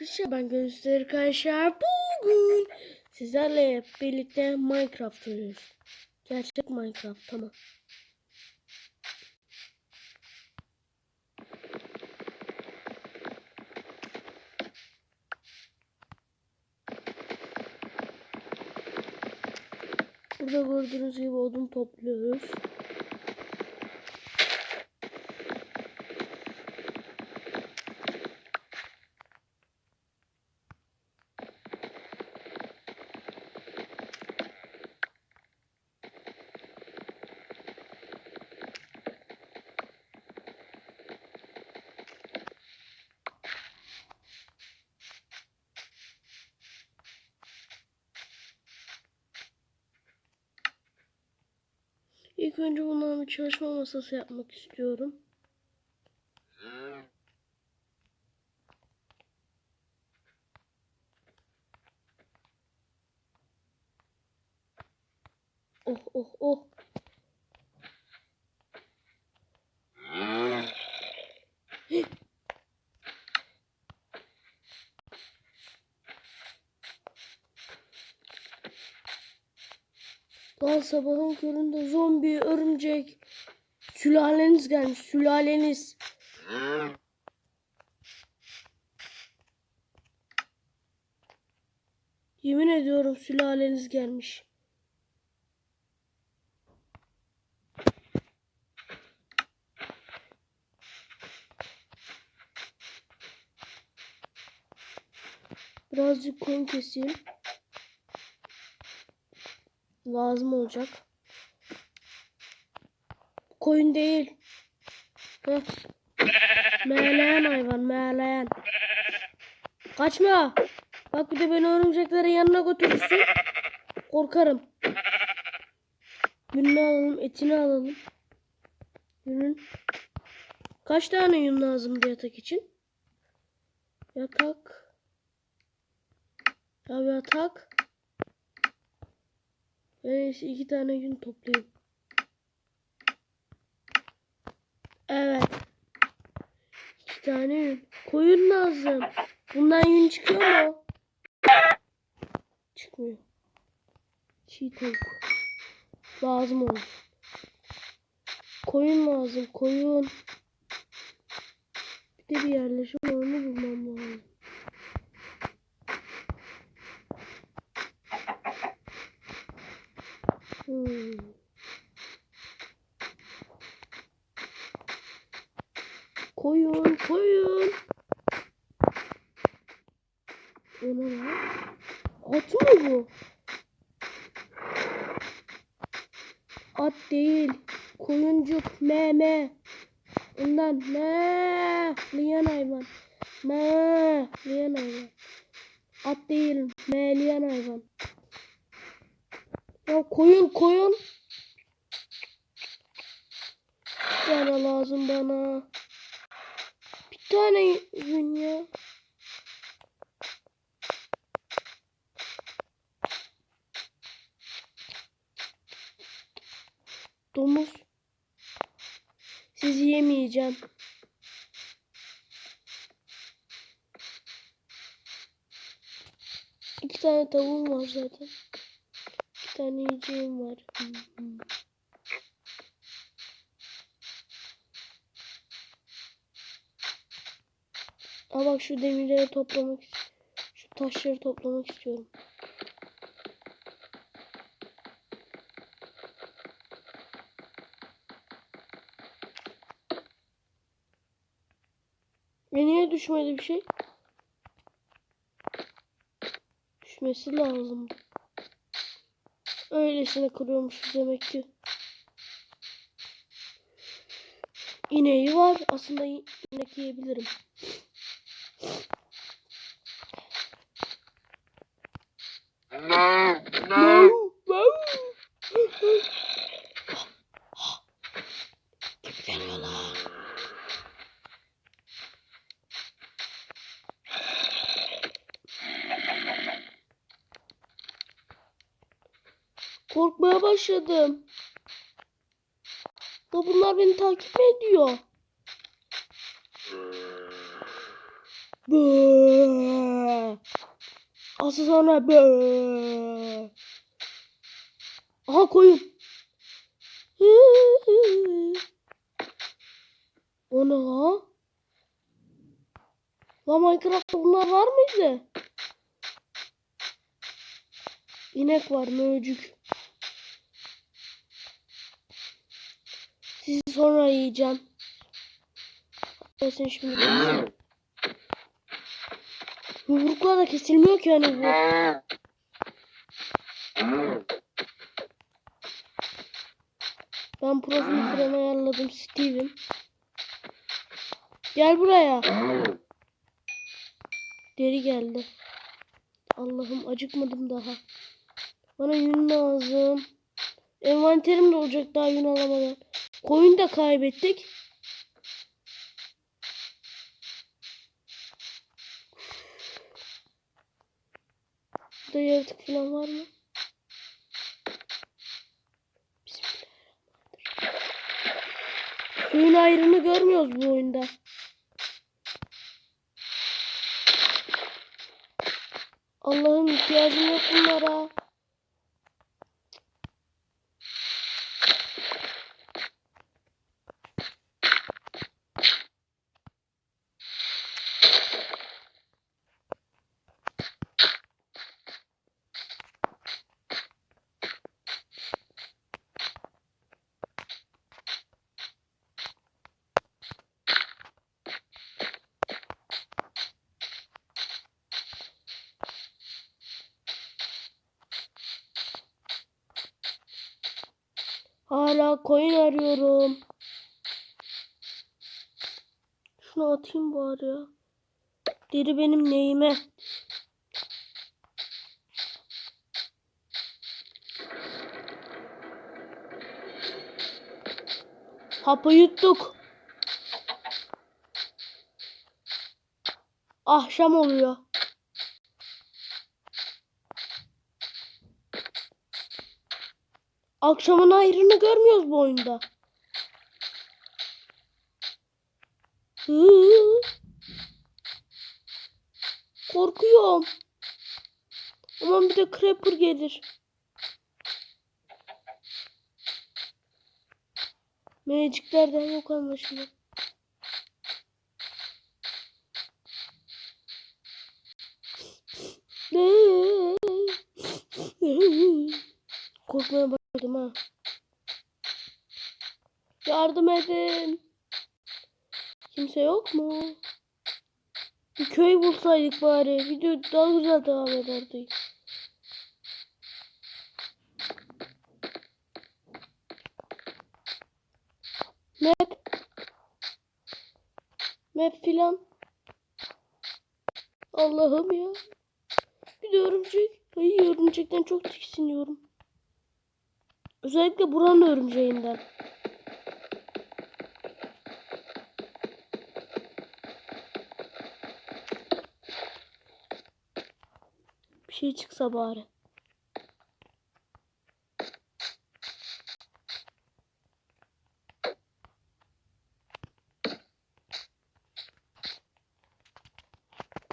arkadaşlar ben Gözler arkadaşlar bugün sizlerle birlikte Minecraft oynuyoruz. Gerçek Minecraft tamam. Burada gördüğünüz gibi odun topluyoruz. İlk önce bundan bir çalışma masası yapmak istiyorum. Oh oh oh. Lan sabahın köründe zombi, örümcek, sülaleniz gelmiş, sülaleniz. Yemin ediyorum sülaleniz gelmiş. Birazcık koyun keseyim. Lazım olacak. Koyun değil. Heh. Hayvan, meğleyen. Kaçma. Bak bir de beni örümceklerin yanına götürürsün. Korkarım. Yününü alalım, etini alalım. Yünün. Kaç tane yün lazım bir yatak için? Yatak. Ya yatak. Neyse iki tane yün toplayayım. Evet. İki tane yün. Koyun lazım. Bundan yün çıkıyor mu? Çıkmıyor. Çiğ. Lazım olur. Koyun lazım. Koyun. Bir de bir yerleşim alanı bulmam lazım. Hmm. Koyun, koyun. O ne lan? At mı bu? At değil. Koyuncuk. Me me. Ondan me. Liyan hayvan. Me. Liyan hayvan. At değil. Me liyan hayvan. Ya koyun koyun. Bir tane lazım bana. Bir tane yün ya. Domuz. Sizi yemeyeceğim. İki tane tavuğum var zaten. İki tane yiyeceğim var. Aa bak şu demirleri toplamak şu taşları toplamak istiyorum. Niye düşmedi bir şey? Düşmesi lazım. Öylesine kuruyormuşuz demek ki. İneği var. Aslında in- inek yiyebilirim. Wow, wow. Gibi geliyorlar. Korkmaya başladım. Da bunlar beni takip ediyor? Asıl sonra böyle. Aha koyun. O ne la? La Minecraft'ta bunlar var mıydı? İnek var möcük. Sizi sonra yiyeceğim. Seni şimdi. Yumrukla da kesilmiyor ki hani bu. Ben profil frame ayarladım Steve'im. Gel buraya. Deri geldi. Allah'ım acıkmadım daha. Bana yün lazım. Envanterim de olacak daha yün alamadan. Koyun da kaybettik. Burada yaratık falan var mı? Suyun ayrını görmüyoruz bu oyunda. Allah'ım ihtiyacım yok bunlara. Hala koyun arıyorum. Şunu atayım bari ya. Deri benim neyime? Hapı yuttuk. Akşam oluyor. Akşamın ayrını görmüyoruz bu oyunda. Hı. Korkuyorum. Aman bir de creeper gelir. Magic'lerden yok anlaşılan. Korkmaya başladım ha. Yardım edin. Kimse yok mu? Bir köy bulsaydık bari. Video daha güzel devam ederdi. Map. Map filan. Allah'ım ya. Bir de örümcek. Ay örümcekten çok tiksiniyorum. Özellikle buranın örümceğinden. Bir şey çıksa bari.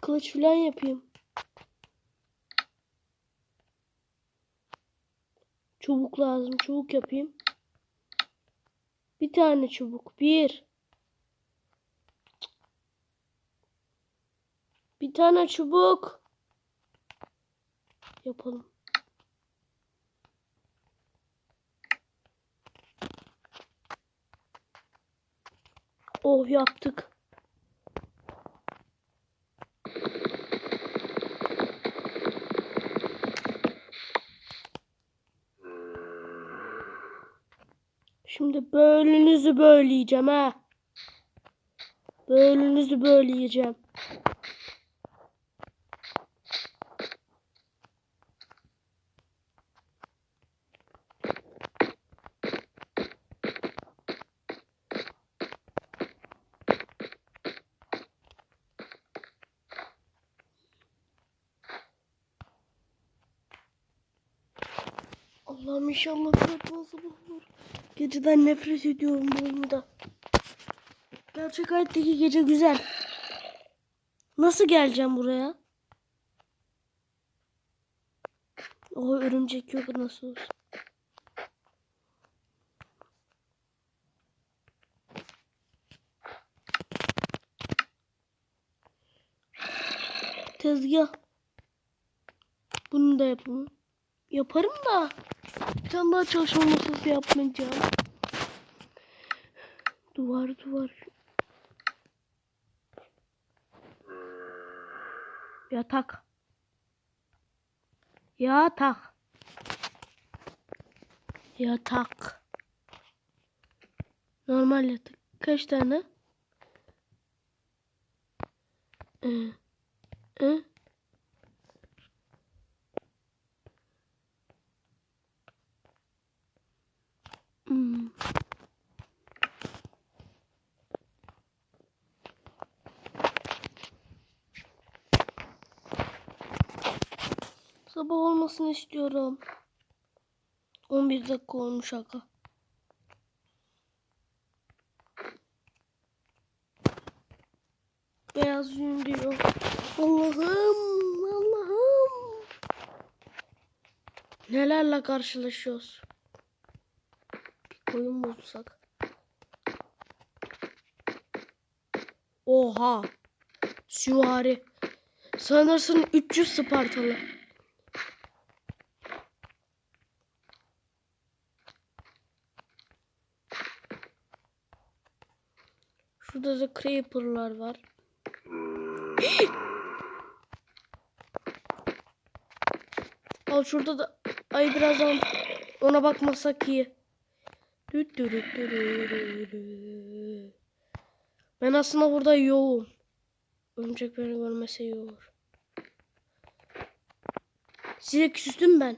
Kılıç falan yapayım. Çubuk lazım. Çubuk yapayım. Bir tane çubuk. Bir. Bir tane çubuk. Yapalım. Oh yaptık. Şimdi bölünüzü böleyeceğim ha. Bölünüzü böleyeceğim. Allah'ım inşallah fırtına sabah olur. Geceden nefret ediyorum bu. Gerçek hayattaki gece güzel. Nasıl geleceğim buraya? O örümcek yok nasıl olsa. Tezgah. Bunu da yapalım. Yaparım da. Bir daha çalışma masası yapmayacağım. Duvar duvar. Yatak. Yatak. Yatak. Normal yatak. Kaç tane? Ee, ee? Hmm. Sabah olmasını istiyorum. 11 dakika olmuş aga. Beyaz yün diyor. Allah'ım, Allah'ım. Nelerle karşılaşıyoruz? Koyun bulsak. Oha. Süvari. Sanırsın 300 Spartalı. Şurada da creeper'lar var. Al şurada da ay birazdan ona bakmasak iyi. Ben aslında burada yoğum. Örümcek beni görmese iyi. Size küstüm ben.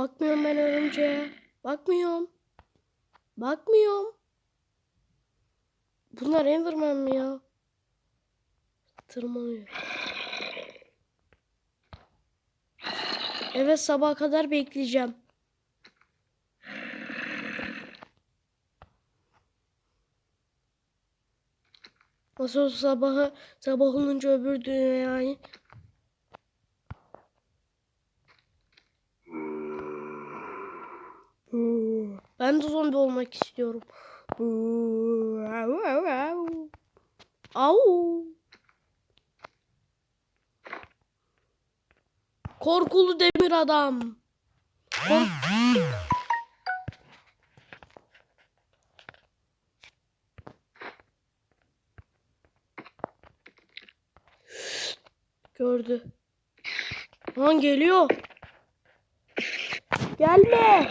Bakmıyorum ben örümceğe. Bakmıyorum. Bakmıyorum. Bunlar Enderman mi ya? Tırmanıyor. Evet sabaha kadar bekleyeceğim. Nasıl olsa sabahı sabah olunca öbür dünyayı Ben de zombi olmak istiyorum. Au. Korkulu demir adam. Kork Gördü. Lan geliyor. Gelme.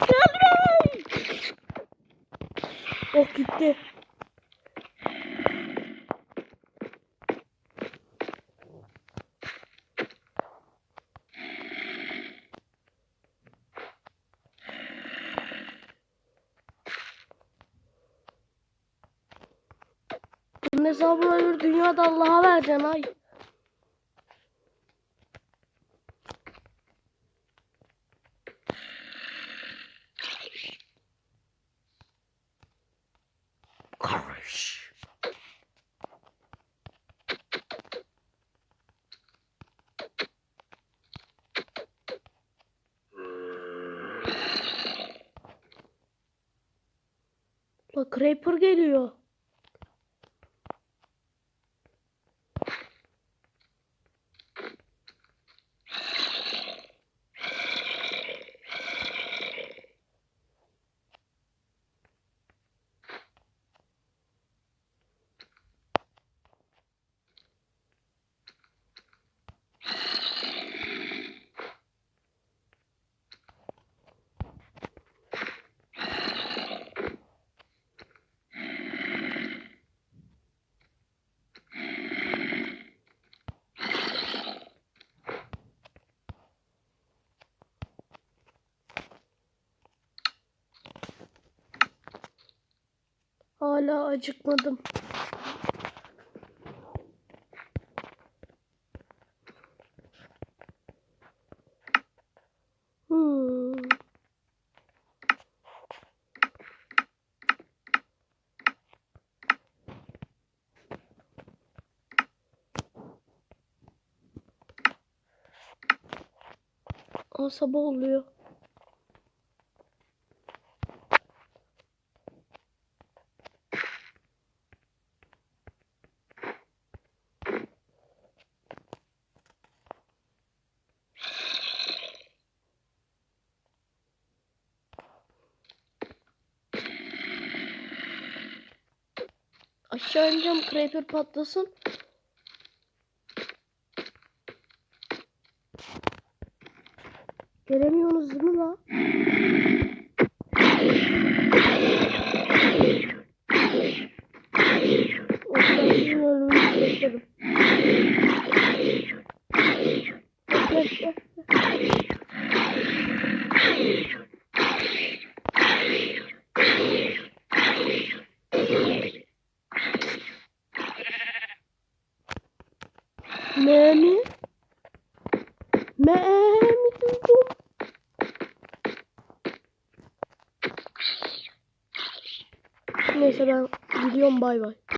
Gelme. Oh gitti. Hesabını öbür dünyada Allah'a vereceksin ay. Bak Creeper geliyor. Hala acıkmadım. Hmm. Aa, sabah oluyor. Aşağı ineceğim creeper patlasın. Göremiyorsunuz değil mi la? Bay bay.